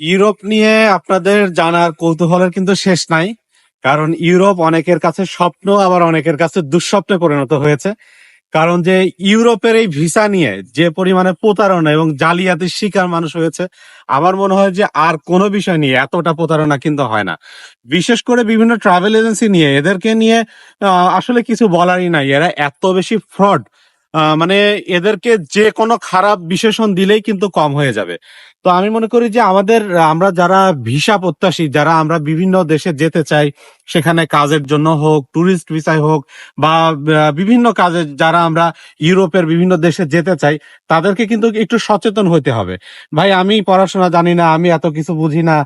Europe নিয়ে আপনাদের জানার কৌতূহলের কিন্তু শেষ নাই, কারণ ইউরোপ অনেকের কাছে স্বপ্ন, আবার অনেকের কাছে দুঃস্বপ্নে পরিণত হয়েছে। কারণ যে ইউরোপের এই ভিসা নিয়ে যে পরিমাণে প্রতারণা এবং জালিয়াতির শিকার মানুষ হয়েছে, আমার মনে হয় যে আর কোনো বিষয় নিয়ে এতটা প্রতারণা কিন্তু হয় না। বিশেষ করে বিভিন্ন ট্রাভেল এজেন্সি নিয়ে, এদেরকে নিয়ে আসলে কিছু বলারই নাই। এরা এত বেশি ফ্রড মানে এদেরকে যে কোনো খারাপ বিশেষণ দিলেই কিন্তু কম হয়ে যাবে। তো আমি মনে করি যে আমাদের, আমরা যারা ভিসা প্রত্যাশী, যারা আমরা বিভিন্ন দেশে যেতে চাই, সেখানে কাজের জন্য হোক ট্যুরিস্ট ভিসায় হোক, বা বিভিন্ন কাজে যারা আমরা ইউরোপের বিভিন্ন দেশে যেতে চাই, তাদেরকে কিন্তু একটু সচেতন হতে হবে। ভাই, আমি পড়াশোনা জানি না, আমি এত কিছু বুঝি না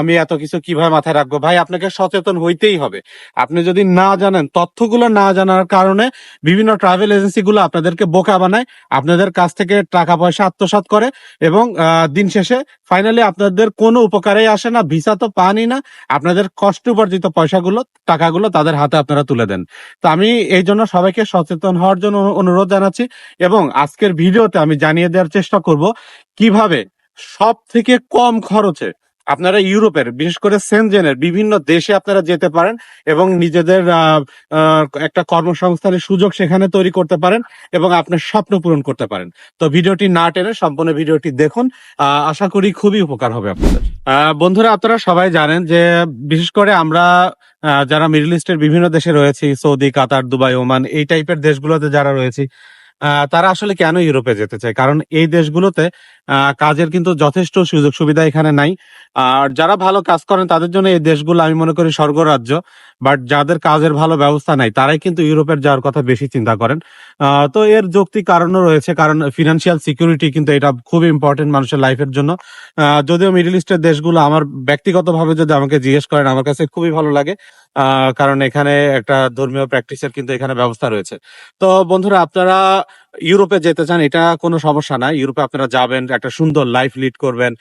আমি এত কিছু কীভাবে মাথায় রাখব? ভাই, আপনাকে সচেতন হইতেই হবে। আপনি যদি না জানেন, তথ্যগুলো না জানার কারণে বিভিন্ন ট্রাভেল এজেন্সি গুলো আপনাদেরকে বোকা বানায়, আপনাদের কাছ থেকে টাকা পয়সা আত্মসাৎ করে এবং দিন শেষে ফাইনালি আপনাদের কোনো উপকারে আসে না, ভিসা তো পানই না, আপনাদের কষ্ট উপার্জিত পয়সাগুলো, টাকাগুলো তাদের হাতে আপনারা তুলে দেন। তো আমি এই জন্য সবাইকে সচেতন হওয়ার জন্য অনু- অনুরোধ জানাচ্ছি এবং আজকের ভিডিওতে আমি জানিয়ে দেওয়ার চেষ্টা করব কীভাবে সব থেকে কম খরচে আপনারা ইউরোপের, বিশেষ করে সেনজেনের বিভিন্ন দেশে আপনারা যেতে পারেন এবং নিজেদের একটা কর্মসংস্থানের সুযোগ সেখানে তৈরি করতে পারেন এবং আপনার স্বপ্ন পূরণ করতে পারেন। তো ভিডিওটি না টেনে সম্পূর্ণ ভিডিওটি দেখুন। আশা করি খুবই উপকার হবে আপনাদের। বন্ধুরা, আপনারা সবাই জানেন যে বিশেষ করে আমরা যারা মিডল ইস্টের বিভিন্ন দেশে রয়েছি, সৌদি, কাতার, দুবাই, ওমান, এই টাইপের দেশগুলোতে যারা রয়েছি তারা আসলে কেন ইউরোপে যেতে চায়? কারণ এই দেশগুলোতে কাজের কিন্তু যথেষ্ট সুযোগ সুবিধা এখানে নাই। আর যারা ভালো কাজ করেন, তাদের জন্য এই দেশগুলো আমি মনে করি স্বর্গরাজ্য। বাট যাদের কাজের ভালো ব্যবস্থা নাই, তারাই কিন্তু ইউরোপের যাওয়ার কথা বেশি চিন্তা করেন। তো এর যৌক্তিক কারণও রয়েছে, কারণ ফিনান্সিয়াল সিকিউরিটি কিন্তু এটা খুব ইম্পর্টেন্ট মানুষের লাইফের জন্য। যদিও মিডল ইস্টের দেশগুলো আমার ব্যক্তিগতভাবে যদি আমাকে জিজ্ঞেস করেন, আমার কাছে খুবই ভালো লাগে। কারণ এখানে একটা ধর্মীয় প্র্যাকটিসের কিন্তু এখানে ব্যবস্থা রয়েছে। তো বন্ধুরা, আপনারা ইউরোপে যেতে চান এটা কোনো সমস্যা না। ইউরোপে আপনারা যাবেন একটা সুন্দর লাইফ লিড করবেন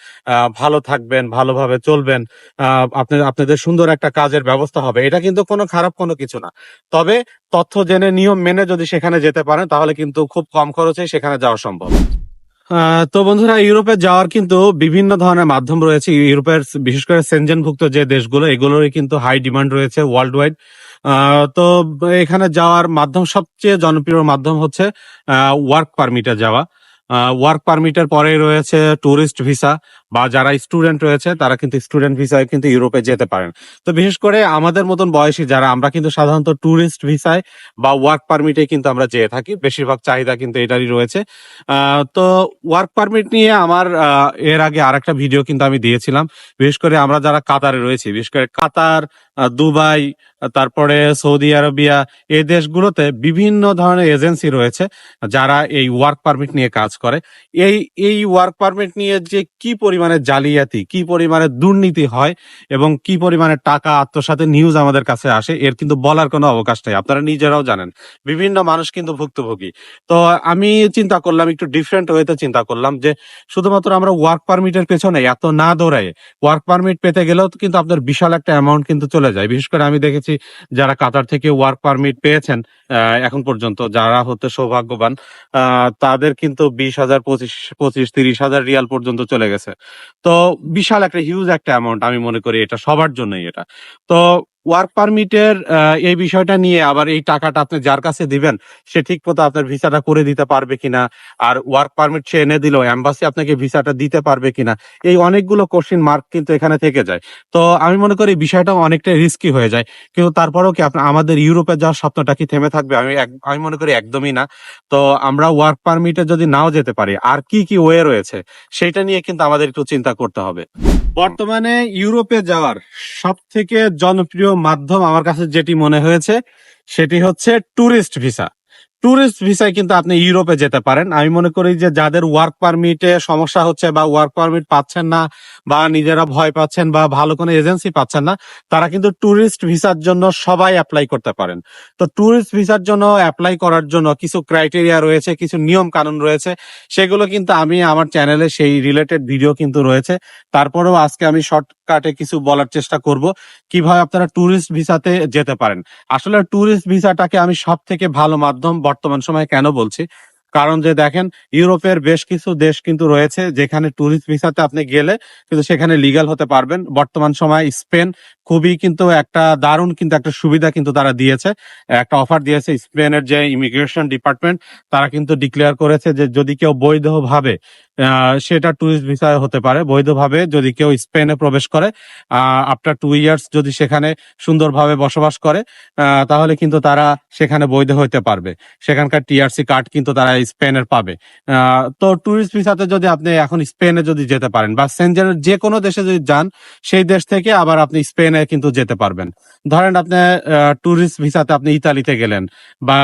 ভালো থাকবেন ভালোভাবে চলবেন আহ, আপনাদের সুন্দর একটা কাজের ব্যবস্থা হবে। এটা কিন্তু কোনো খারাপ কোনো কিছু না। তবে তথ্য জেনে নিয়ম মেনে যদি সেখানে যেতে পারেন তাহলে কিন্তু খুব কম খরচে সেখানে যাওয়া সম্ভব। তো বন্ধুরা ইউরোপে যাওয়ার কিন্তু বিভিন্ন ধরনের মাধ্যম রয়েছে। ইউরোপের বিশেষ করে সেনজেনভুক্ত যে দেশগুলো এগুলোরই কিন্তু হাই ডিমান্ড রয়েছে ওয়ার্ল্ড ওয়াইড তো এখানে যাওয়ার মাধ্যম, সবচেয়ে জনপ্রিয় মাধ্যম হচ্ছে ওয়ার্ক পারমিটে যাওয়া। ওয়ার্ক পারমিটের পরে রয়েছে টুরিস্ট ভিসা বা যারা স্টুডেন্ট রয়েছে, তারা কিন্তু স্টুডেন্ট ভিসায় কিন্তু ইউরোপে যেতে পারেন। তো বিশেষ করে আমাদের মতন বয়সী যারা, আমরা কিন্তু সাধারণত ট্যুরিস্ট ভিসায় বা ওয়ার্ক পারমিটে কিন্তু আমরা যেয়ে থাকি। বেশিরভাগ চাহিদা কিন্তু এটারই রয়েছে। তো ওয়ার্ক পারমিট নিয়ে আমার এর আগে আরেকটা ভিডিও কিন্তু আমি দিয়েছিলাম। বিশেষ করে আমরা যারা কাতারে রয়েছি, বিশেষ করে কাতার দুবাই, তারপরে সৌদি আরবিয়া এই দেশগুলোতে বিভিন্ন ধরনের এজেন্সি রয়েছে যারা এই ওয়ার্ক পারমিট নিয়ে কাজ করে। এই এই ওয়ার্ক পারমিট নিয়ে যে কি পরিমাণে জালিয়াতি, কি পরিমাণে দুর্নীতি হয় এবং কি পরিমাণে টাকা আত্মসাতের নিউজ আমাদের কাছে আসে, এর কিন্তু বলার কোনো অবকাশ নেই। আপনারা নিজেরাও জানেন। বিভিন্ন মানুষ কিন্তু ভুক্তভোগী। তো আমি চিন্তা করলাম, একটু ডিফারেন্ট ওয়েতে চিন্তা করলাম যে, শুধুমাত্র আমরা ওয়ার্ক পারমিটের পেছনে এত না দৌড়াই ওয়ার্ক পারমিট পেতে গেলেও কিন্তু আপনার বিশাল একটা অ্যামাউন্ট কিন্তু চলে যায়। বিশেষ করে আমি দেখেছি যারা কাতার থেকে ওয়ার্ক পারমিট পেয়েছেন এখন পর্যন্ত যারা হতে সৌভাগ্যবান তাদের কিন্তু বিশ হাজার, পঁচিশ পঁচিশ, তিরিশ হাজার রিয়াল পর্যন্ত চলে গেছে। তো বিশাল একটা হিউজ একটা অ্যামাউন্ট আমি মনে করি এটা সবার জন্যই এটা। তো ওয়ার্ক পারমিটের এই বিষয়টা নিয়ে আবার এই টাকাটা আপনি যার কাছে দিবেন, সে ঠিক মতো আপনার ভিসাটা করে দিতে পারবে কিনা, আর ওয়ার্ক পারমিট সে এনে দিল অ্যাম্বাসি আপনাকে ভিসাটা দিতে পারবে কিনা, এই অনেকগুলো কোশ্চিন মার্ক কিন্তু এখানে থেকে যায়। তো আমি মনে করি বিষয়টা অনেকটা রিস্কি হয়ে যায়। কিন্তু তারপরেও কি আপনার আমাদের ইউরোপে যাওয়ার স্বপ্নটা কি থেমে থাকবে? আমি আমি মনে করি একদমই না। তো আমরা ওয়ার্ক পারমিটে যদি নাও যেতে পারি, আর কি কি ওয়ে রয়েছে, সেটা নিয়ে কিন্তু আমাদের একটু চিন্তা করতে হবে। বর্তমানে ইউরোপে যাওয়ার সব থেকে জনপ্রিয় মাধ্যম আমার কাছে যেটি মনে হয়েছে সেটি হচ্ছে ট্যুরিস্ট ভিসা ট্যুরিস্ট ভিসায় কিন্তু আপনি ইউরোপে যেতে পারেন। আমি মনে করি যে যাদের ওয়ার্ক পারমিটে সমস্যা হচ্ছে বা ওয়ার্ক পারমিট পাচ্ছেন না বা নিজেরা ভয় পাচ্ছেন বা ভালো কোনো এজেন্সি পাচ্ছেন না, তারা কিন্তু ট্যুরিস্ট ভিসার জন্য সবাই অ্যাপ্লাই করতে পারেন। তো ট্যুরিস্ট ভিসার জন্য অ্যাপ্লাই করার জন্য কিছু ক্রাইটেরিয়া রয়েছে, কিছু নিয়ম কানুন রয়েছে, সেগুলো কিন্তু আমি আমার চ্যানেলে সেই রিলেটেড ভিডিও কিন্তু রয়েছে। তারপরেও আজকে আমি শর্টকাটে কিছু বলার চেষ্টা করব, কীভাবে আপনারা ট্যুরিস্ট ভিসাতে যেতে পারেন। আসলে ট্যুরিস্ট ভিসাটাকে আমি সব থেকে ভালো মাধ্যম বর্তমান সময়ে কেন বলছি? কারণ যে দেখেন, ইউরোপের বেশ কিছু দেশ কিন্তু রয়েছে যেখানে টুরিস্ট ভিসাতে আপনি গেলে কিন্তু সেখানে লিগাল হতে পারবেন। বর্তমান সময় স্পেন খুবই কিন্তু একটা দারুণ কিন্তু একটা সুবিধা কিন্তু তারা দিয়েছে। একটা অফার দিয়েছে স্পেনের যে ইমিগ্রেশন ডিপার্টমেন্ট তারা কিন্তু ডিক্লেয়ার করেছে যে যদি কেউ বৈধভাবে সেটা ট্যুরিস্ট ভিসা হতে পারে। বৈধভাবে যদি কেউ স্পেনে প্রবেশ করে আফটার টু ইয়ার্স যদি সেখানে সুন্দরভাবে বসবাস করে তাহলে কিন্তু তারা সেখানে বৈধ হতে পারবে। সেখানকার টিআরসি কার্ড কিন্তু তারা স্পেনের পাবে। তো ট্যুরিস্ট ভিসাতে যদি আপনি এখন স্পেনে যদি যেতে পারেন বা সেনজেনের যে কোনো দেশে যদি যান, সেই দেশ থেকে আবার আপনি স্পেনে কিন্তু যেতে পারবেন। ধরেন আপনি ট্যুরিস্ট ভিসাতে আপনি ইতালিতে গেলেন বা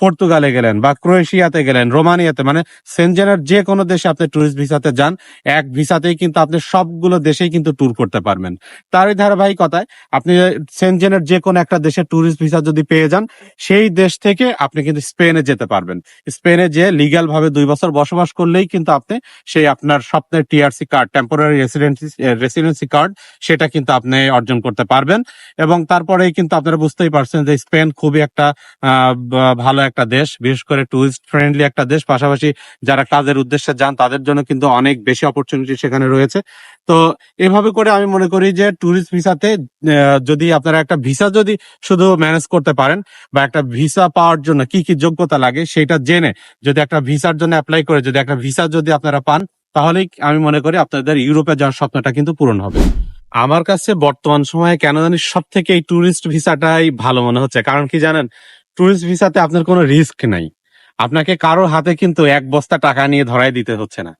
পর্তুগালে গেলেন বা ক্রোয়েশিয়াতে গেলেন, রোমানিয়াতে মানে সেনজেনের যে কোনো দেশে আপনি ট্যুরিস্ট ভিসাতে যান, এক ভিসাতেই কিন্তু আপনি সবগুলো দেশেই কিন্তু ট্যুর করতে পারবেন। তারই ধারাবাহিকতায় আপনি সেনজেনের যে কোনো একটা দেশের ট্যুরিস্ট ভিসা যদি পেয়ে যান, সেই দেশ থেকে আপনি কিন্তু স্পেনে যেতে পারবেন। স্পেনে যে লিগ্যাল ভাবে দুই বছর বসবাস করলেই কিন্তু আপনি সেই আপনার স্বপ্নের TRC card temporary residency residency card সেটা কিন্তু আপনি অর্জন করতে পারবেন। এবং তারপরে কিন্তু আপনারা বুঝতেই পারছেন যে স্পেন খুবই একটা ভালো একটা দেশ। বিশেষ করে টুরিস্ট ফ্রেন্ডলি একটা দেশ। পাশাপাশি যারা কাজের উদ্দেশ্যে যান, তাদের জন্য কিন্তু অনেক বেশি অপরচুনিটি সেখানে রয়েছে। তো এভাবে করে আমি মনে করি যে ট্যুরিস্ট ভিসাতে যদি আপনারা একটা ভিসা যদি শুধু ম্যানেজ করতে পারেন বা একটা ভিসা পাওয়ার জন্য কি কি যোগ্যতা লাগে সেটা জেনে যদি একটা ভিসার জন্য অ্যাপ্লাই করে যদি একটা ভিসা যদি আপনারা পান, তাহলেই আমি মনে করি আপনাদের ইউরোপে যাওয়ার স্বপ্নটা কিন্তু পূরণ হবে। আমার কাছে বর্তমান সময়ে কেন জানি সব থেকে এই ট্যুরিস্ট ভিসাটাই ভালো মনে হচ্ছে। কারণ কি জানেন? ট্যুরিস্ট ভিসাতে আপনার কোনো রিস্ক নাই। আপনাকে কারোর হাতে কিন্তু এক বস্তা টাকা নিয়ে ধরাই দিতে হচ্ছে না।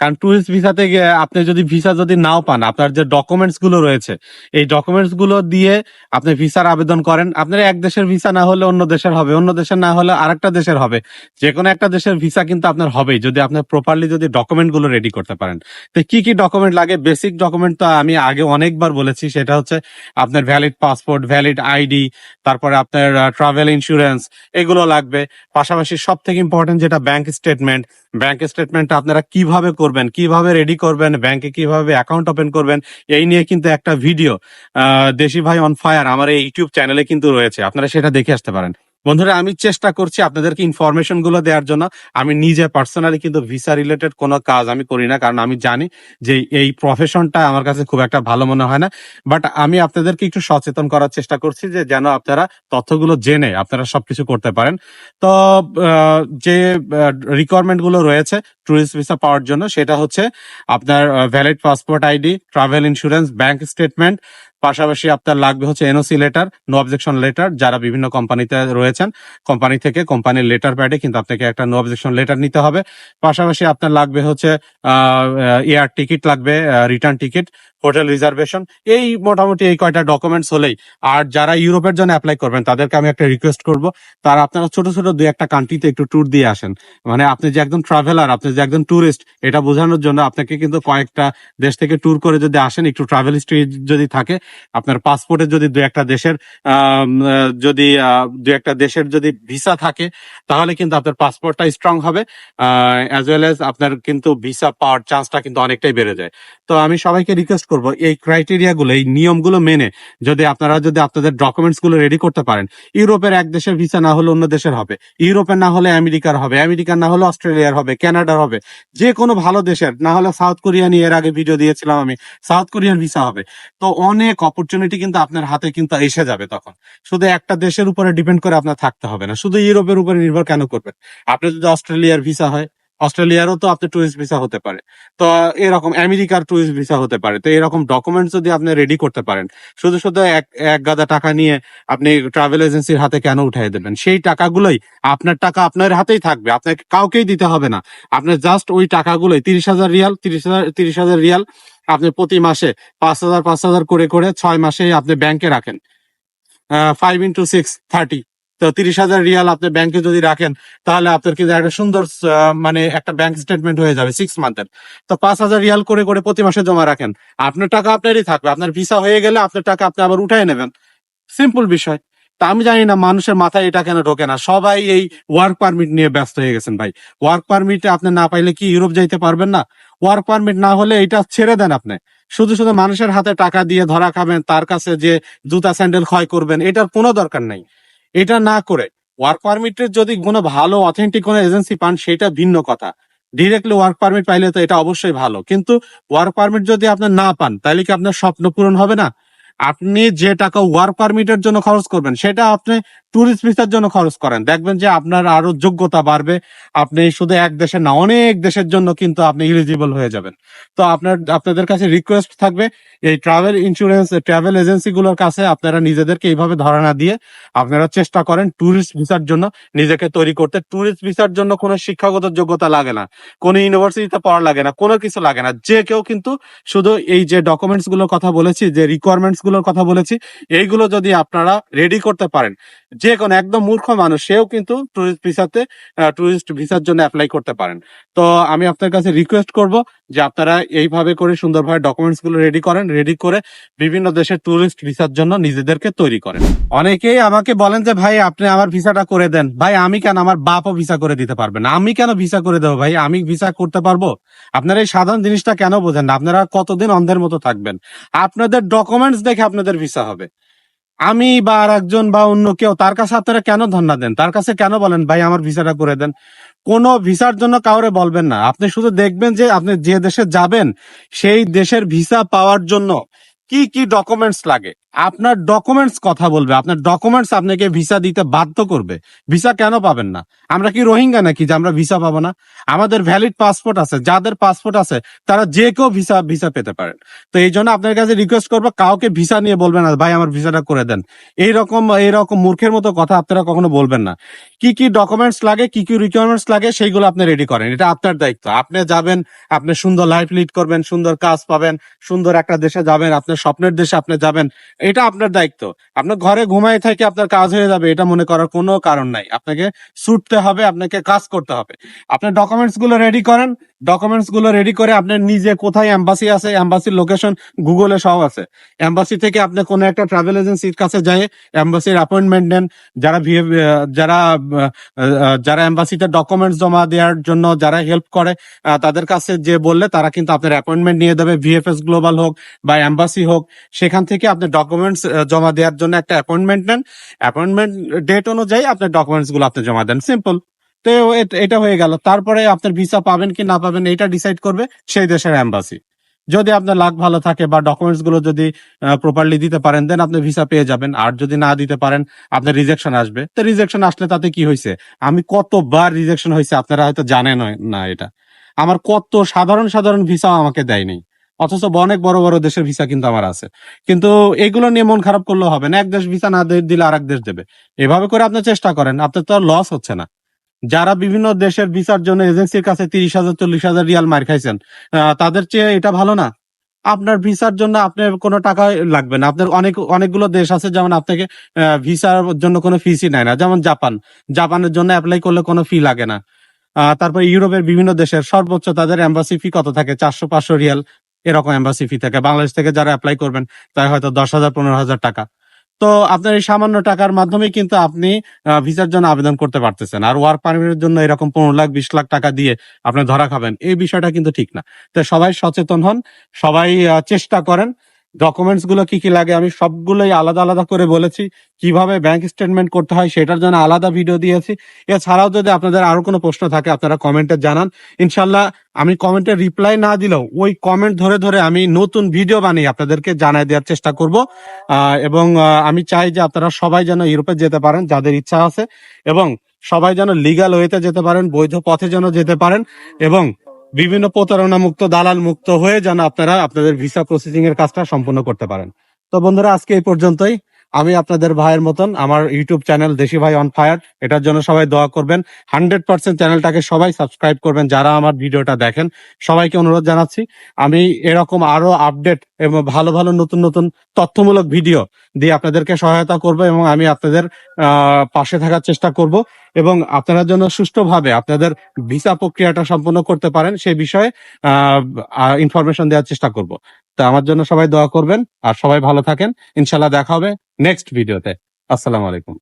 কারণ ট্যুরিস্ট ভিসাতে আপনি যদি ভিসা যদি নাও পান, আপনার যে ডকুমেন্টসগুলো রয়েছে, এই ডকুমেন্টসগুলো দিয়ে আপনি ভিসার আবেদন করেন। আপনার এক দেশের ভিসা না হলে অন্য দেশের হবে, অন্য দেশের না হলে আরেকটা দেশের হবে। যে কোনো একটা দেশের ভিসা কিন্তু আপনার হবেই, যদি আপনি প্রপারলি যদি ডকুমেন্টগুলো রেডি করতে পারেন। তো কি কি ডকুমেন্ট লাগে? বেসিক ডকুমেন্ট তো আমি আগে অনেকবার বলেছি, সেটা হচ্ছে আপনার ভ্যালিড পাসপোর্ট ভ্যালিড আইডি তারপরে আপনার ট্রাভেল ইন্স্যুরেন্স এগুলো লাগবে। পাশাপাশি সব থেকে ইম্পর্টেন্ট যেটা ব্যাংক স্টেটমেন্ট ব্যাংক স্টেটমেন্টটা আপনারা কীভাবে করবেন, কীভাবে রেডি করবেন ব্যাংকে কীভাবে অ্যাকাউন্ট ওপেন করবেন, এই নিয়ে কিন্তু একটা ভিডিও দেশি ভাই অন ফায়ার আমার এই ইউটিউব চ্যানেলে কিন্তু রয়েছে, আপনারা সেটা দেখে আসতে পারেন। বন্ধুরা, আমি চেষ্টা করছি আপনাদেরকে ইনফরমেশনগুলো দেওয়ার জন্য, আমি নিজে পার্সোনালি কিন্তু ভিসা রিলেটেড কোনো কাজ আমি করি না, কারণ আমি জানি যে এই প্রফেশনটা আমার কাছে খুব একটা ভালো মনে হয় না বাট আমি আপনাদেরকে একটু সচেতন করার চেষ্টা করছি যে যেন আপনারা তথ্যগুলো জেনে আপনারা সবকিছু করতে পারেন। তো যে রিকোয়ারমেন্টগুলো রয়েছে ট্যুরিস্ট ভিসা পাওয়ার জন্য, সেটা হচ্ছে আপনার valid passport ID travel insurance bank statement পাশাপাশি আপনার লাগবে হচ্ছে NOC letter no objection letter যারা বিভিন্ন কোম্পানিতে রয়েছেন, কোম্পানি থেকে কোম্পানির লেটার প্যাডে কিন্তু আপনাকে একটা নো অবজেকশন লেটার নিতে হবে। পাশাপাশি আপনার লাগবে হচ্ছে এয়ার টিকিট লাগবে রিটার্ন টিকিট হোটেল রিজার্ভেশন এই মোটামুটি এই কয়টা ডকুমেন্টস হলেই। আর যারা ইউরোপের জন্য অ্যাপ্লাই করবেন, তাদেরকে আমি একটা রিকোয়েস্ট করব, তারা আপনারা ছোট ছোট দুই একটা কান্ট্রিতে একটু ট্যুর দিয়ে আসেন। মানে আপনি যে একদম ট্রাভেলার আপনি যে একজন ট্যুরিস্ট এটা বোঝানোর জন্য আপনাকে কিন্তু কয়েকটা দেশ থেকে ট্যুর করে যদি আসেন, একটু ট্রাভেল হিস্ট্রি যদি থাকে, আপনার পাসপোর্টে যদি দু একটা দেশের যদি দু একটা দেশের যদি ভিসা থাকে, তাহলে কিন্তু আপনার পাসপোর্টটা স্ট্রং হবে। অ্যাজ ওয়েল এজ আপনার কিন্তু ভিসা পাওয়ার চান্সটা কিন্তু অনেকটাই বেড়ে যায়। তো আমি সবাইকে রিকোয়েস্ট করব, এই ক্রাইটেরিয়া গুলো, এই নিয়মগুলো মেনে যদি আপনারা যদি আপনাদের ডকুমেন্টসগুলো রেডি করতে পারেন, ইউরোপের এক দেশের ভিসা না হলে অন্য দেশের হবে, ইউরোপের না হলে আমেরিকার হবে, আমেরিকার না হলে অস্ট্রেলিয়ার হবে, কানাডার হবে। যে কোনো ভালো দেশের, না হলে সাউথ কোরিয়া নিয়ে এর আগে ভিডিও দিয়েছিলাম আমি। সাউথ কোরিয়ার ভিসা হবে। তো অনেক অপরচুনিটি কিন্তু আপনার হাতে কিন্তু এসে যাবে তখন। শুধু একটা দেশের উপরে ডিপেন্ড করে আপনার থাকতে হবে না। শুধু ইউরোপের উপরে নির্ভর কেন করবেন? আপনি যদি অস্ট্রেলিয়ার ভিসা হয় অস্ট্রেলিয়ারও তো আপনি টুরিস্ট ভিসা হতে পারে। তো এরকম আমেরিকার টুরিস্ট ভিসা হতে পারে। তো এরকম ডকুমেন্টস যদি আপনি রেডি করতে পারেন, শুধু শুধু এক এক গাদা টাকা নিয়ে আপনি ট্রাভেল এজেন্সির হাতে কেন উঠাই দেবেন? সেই টাকাগুলোই আপনার টাকা আপনার হাতেই থাকবে। আপনাকে কাউকেই দিতে হবে না। আপনার জাস্ট ওই টাকাগুলোই, তিরিশ হাজার রিয়াল, তিরিশ হাজার তিরিশ হাজার রিয়াল আপনি প্রতি মাসে পাঁচ হাজার পাঁচ হাজার করে করে ছয় মাসে আপনি ব্যাংকে রাখেন। ফাইভ ইন্টু সিক্স থার্টি তো তিরিশ হাজার রিয়াল আপনি ব্যাংকে যদি রাখেন, তাহলে আপনার কিন্তু একটা সুন্দর মানে একটা ব্যাংক স্টেটমেন্ট হয়ে যাবে সিক্স মান্থের তো পাঁচ হাজার রিয়াল করে করে প্রতি মাসে জমা রাখেন। আপনার টাকা আপনারই থাকবে। আপনার ভিসা হয়ে গেলে আপনার টাকা আপনি আবার উঠাই নেবেন। সিম্পল বিষয়। তা আমি জানি না মানুষের মাথায় এটা কেন ঢোকে না। সবাই এই ওয়ার্ক পারমিট নিয়ে ব্যস্ত হয়ে গেছেন ভাই। ওয়ার্ক পারমিট আপনি না পাইলে কি ইউরোপ যাইতে পারবেন না? ওয়ার্ক পারমিট না হলে এটা ছেড়ে দেন আপনি। শুধু শুধু মানুষের হাতে টাকা দিয়ে ধরা খাবেন, তার কাছে যে জুতা স্যান্ডেল ক্ষয় করবেন, এটার কোনো দরকার নাই। এটা না করে। ওয়ার্ক পারমিটের যদি কোনো ভালো অথেন্টিক কোনো এজেন্সি পান, সেটা ভিন্ন কথা। ডিরেক্টলি ওয়ার্ক পারমিট পাইলে তো এটা অবশ্যই ভালো। কিন্তু ওয়ার্ক পারমিট যদি আপনি না পান, তাহলে কি আপনার স্বপ্ন পূরণ হবে না? আপনি যে টাকা ওয়ার্ক পারমিটের জন্য খরচ করবেন, সেটা আপনি ট্যুরিস্ট ভিসার জন্য খরচ করেন। দেখবেন যে আপনার আরও যোগ্যতা বাড়বে। আপনি শুধু এক দেশের না, অনেক দেশের জন্য কিন্তু আপনি ইলিজিবল হয়ে যাবেন। তো আপনার, আপনাদের কাছে রিকোয়েস্ট থাকবে, এই ট্রাভেল ইন্স্যুরেন্স ট্রাভেল এজেন্সি গুলোর কাছে আপনারা নিজেদেরকে এইভাবে ধারণা দিয়ে আপনারা চেষ্টা করেন ট্যুরিস্ট ভিসার জন্য নিজেকে তৈরি করতে। ট্যুরিস্ট ভিসার জন্য কোনো শিক্ষাগত যোগ্যতা লাগে না, কোনো ইউনিভার্সিটিতে পড়া লাগে না, কোনো কিছু লাগে না। যে কেউ কিন্তু শুধু এই যে ডকুমেন্টসগুলোর কথা বলেছি, যে রিকোয়ারমেন্টসগুলোর কথা বলেছি, এইগুলো যদি আপনারা রেডি করতে পারেন যে কোনো একদম মূর্খ মানুষ, সেও কিন্তু ট্যুরিস্ট ভিসাতে ট্যুরিস্ট ভিসার জন্য অ্যাপ্লাই করতে পারেন। তো আমি আপনার কাছে রিকোয়েস্ট করব যে আপনারা এইভাবে করে সুন্দরভাবে ডকুমেন্টসগুলো রেডি করেন রেডি করে বিভিন্ন দেশের ট্যুরিস্ট ভিসার জন্য নিজেদেরকে তৈরি করেন। অনেকেই আমাকে বলেন যে, ভাই, আপনি আমার ভিসাটা করে দেন। ভাই, আমি কেন আমার বাপও ভিসা করে দিতে পারবে না? আমি কেন ভিসা করে দেবো ভাই? আমি ভিসা করতে পারব? আপনারা এই সাধারণ জিনিসটা কেন বোঝেন না? আপনারা কতদিন অন্ধের মতো থাকবেন? আপনাদের ডকুমেন্টস দেখে আপনাদের ভিসা হবে। আমি বা আর একজন বা অন্য কেউ তার কাছে আপনারা কেন ধন্না দেন? তার কাছে কেন বলেন, ভাই, আমার ভিসাটা করে দেন কোনো ভিসার জন্য কাউরে বলবেন না। আপনি শুধু দেখবেন যে আপনি যে দেশে যাবেন, সেই দেশের ভিসা পাওয়ার জন্য কি কি ডকুমেন্টস লাগে? আপনার ডকুমেন্টস কথা বলবে। আপনার ডকুমেন্টস আপনাকে ভিসা দিতে বাধ্য করবে। ভিসা কেন পাবেন না? আমরা কি রোহিঙ্গা নাকি যে আমরা ভিসা পাবো না? আমাদের ভ্যালিড পাসপোর্ট আছে। যাদের পাসপোর্ট আছে, তারা যে কেউ ভিসা ভিসা পেতে পারেন। তো এই জন্য আপনার কাছে রিকোয়েস্ট করব, কাউকে ভিসা নিয়ে বলবেন না, ভাই, আমার ভিসাটা করে দেন। এইরকম এইরকম মূর্খের মতো কথা আপনারা কখনো বলবেন না। কি কি ডকুমেন্টস লাগে, কি কি রিকোয়ারমেন্টস লাগে, সেইগুলো আপনি রেডি করেন। এটা আপনার দায়িত্ব। আপনি যাবেন, আপনি সুন্দর লাইফ লিড করবেন, সুন্দর কাজ পাবেন, সুন্দর একটা দেশে যাবেন আপনার স্বপ্নের দেশে আপনি যাবেন, এটা আপনার দায়িত্ব। আপনার ঘরে ঘুমাই থেকে আপনার কাজ হয়ে যাবে, এটা মনে করার কোনো কারণ নাই। আপনাকে ছুটতে হবে, আপনাকে কাজ করতে হবে। আপনার ডকুমেন্টসগুলো রেডি করেন ডকুমেন্টসগুলো রেডি করে আপনার নিজে কোথায় এম্বাসি আছে এম্বাসির লোকেশন গুগলে সব আছে। এম্বাসি থেকে আপনি কোনো একটা ট্রাভেল এজেন্সির কাছে যায় এম্বাসির অ্যাপয়েন্টমেন্ট নেন। যারা যারা যারা এম্বাসিতে ডকুমেন্টস জমা দেওয়ার জন্য যারা হেল্প করে তাদের কাছে যে বললে তারা কিন্তু আপনার অ্যাপয়েন্টমেন্ট নিয়ে দেবে। ভিএফএস গ্লোবাল হোক বা এম্বাসি হোক, সেখান থেকে আপনি ডকুমেন্টস জমা দেওয়ার জন্য একটা অ্যাপয়েন্টমেন্ট নেন। অ্যাপয়েন্টমেন্ট ডেট অনুযায়ী আপনার ডকুমেন্টসগুলো আপনি জমা দেন। সিম্পল তো এটা হয়ে গেল। তারপরে আপনার ভিসা পাবেন কি না পাবেন এটা ডিসাইড করবে সেই দেশের এম্বাসি যদি আপনার লাক ভালো থাকে বা ডকুমেন্টসগুলো যদি প্রপারলি দিতে পারেন দেন আপনি ভিসা পেয়ে যাবেন। আর যদি না দিতে পারেন, আপনার রিজেকশন আসবে। তো রিজেকশন আসলে তাতে কি হয়েছে? আমি কতবার রিজেকশন হয়েছে আপনারা হয়তো জানেন না এটা। আমার কত সাধারণ সাধারণ ভিসা আমাকে দেয়নি। অথচ অনেক বড় বড় দেশের ভিসা কিন্তু আমার আছে। কিন্তু এগুলো নিয়ে মন খারাপ করলেও হবে না। এক দেশ ভিসা না দিলে আর এক দেশ দেবে। এভাবে করে আপনি চেষ্টা করেন। আপনার তো লস হচ্ছে না। যারা বিভিন্ন দেশের ভিসার জন্য এজেন্সির কাছে তিরিশ হাজার, চল্লিশ হাজার রিয়াল মার খাইছেন তাদের চেয়ে এটা ভালো না। আপনার ভিসার জন্য আপনার কোনো টাকা লাগবে না। আপনার অনেক, অনেকগুলো দেশ আছে, যেমন আপনাকে ভিসার জন্য কোনো ফিসই নেয় না। যেমন জাপান। জাপানের জন্য অ্যাপ্লাই করলে কোনো ফি লাগে না। তারপর ইউরোপের বিভিন্ন দেশের সর্বোচ্চ তাদের এম্বাসি ফি কত থাকে? চারশো, পাঁচশো রিয়াল, এরকম এম্বাসি ফি থাকে। বাংলাদেশ থেকে যারা অ্যাপ্লাই করবেন তাই হয়তো দশ হাজার, পনেরো হাজার টাকা। তো আপনার এই সামান্য টাকার মাধ্যমে কিন্তু আপনি ভিসার জন্য আবেদন করতে পারতেছেন। আর ওয়ার্ক পারমিটের জন্য এরকম পনেরো লাখ, বিশ লাখ টাকা দিয়ে আপনি ধরা খাবেন, এই বিষয়টা কিন্তু ঠিক না। তো সবাই সচেতন হন, সবাই চেষ্টা করেন ডকুমেন্টসগুলো কি কি লাগে আমি সবগুলোই আলাদা আলাদা করে বলেছি। কীভাবে ব্যাংক স্টেটমেন্ট করতে হয় সেটার জন্য আলাদা ভিডিও দিয়েছি। এছাড়াও যদি আপনাদের আরও কোনো প্রশ্ন থাকে, আপনারা কমেন্টে জানান। ইনশাল্লাহ আমি কমেন্টে রিপ্লাই না দিলেও ওই কমেন্ট ধরে ধরে আমি নতুন ভিডিও বানিয়ে আপনাদেরকে জানাই দেওয়ার চেষ্টা করব। এবং আমি চাই যে আপনারা সবাই যেন ইউরোপে যেতে পারেন, যাদের ইচ্ছা আছে, এবং সবাই যেন লিগাল ওয়েতে যেতে পারেন, বৈধ পথে যেন যেতে পারেন, এবং বিভিন্ন প্রতারণা মুক্ত দালাল মুক্ত হয়ে যেন আপনারা আপনাদের ভিসা প্রসেসিং এর কাজটা সম্পূর্ণ করতে পারেন। তো বন্ধুরা, আজকে এই পর্যন্তই। আমি আপনাদের ভাইয়ের মতন, আমার ইউটিউব চ্যানেল দেশি ভাই অন ফায়ার এটার জন্য সবাই দোয়া করবেন। হান্ড্রেড পার্সেন্ট চ্যানেলটাকে সবাই সাবস্ক্রাইব করবেন যারা আমার ভিডিওটা দেখেন। সবাইকে অনুরোধ জানাচ্ছি, আমি এরকম আরও আপডেট এবং ভালো ভালো নতুন নতুন তথ্যমূলক ভিডিও দিয়ে আপনাদেরকে সহায়তা করব এবং আমি আপনাদের পাশে থাকার চেষ্টা করব এবং আপনারা যেন সুষ্ঠুভাবে আপনাদের ভিসা প্রক্রিয়াটা সম্পন্ন করতে পারেন, সে বিষয়ে ইনফরমেশন দেওয়ার চেষ্টা করব। তা আমার জন্য সবাই দোয়া করবেন আর সবাই ভালো থাকেন। ইনশাল্লাহ দেখা হবে নেক্সট ভিডিওতে আসসালামু আলাইকুম।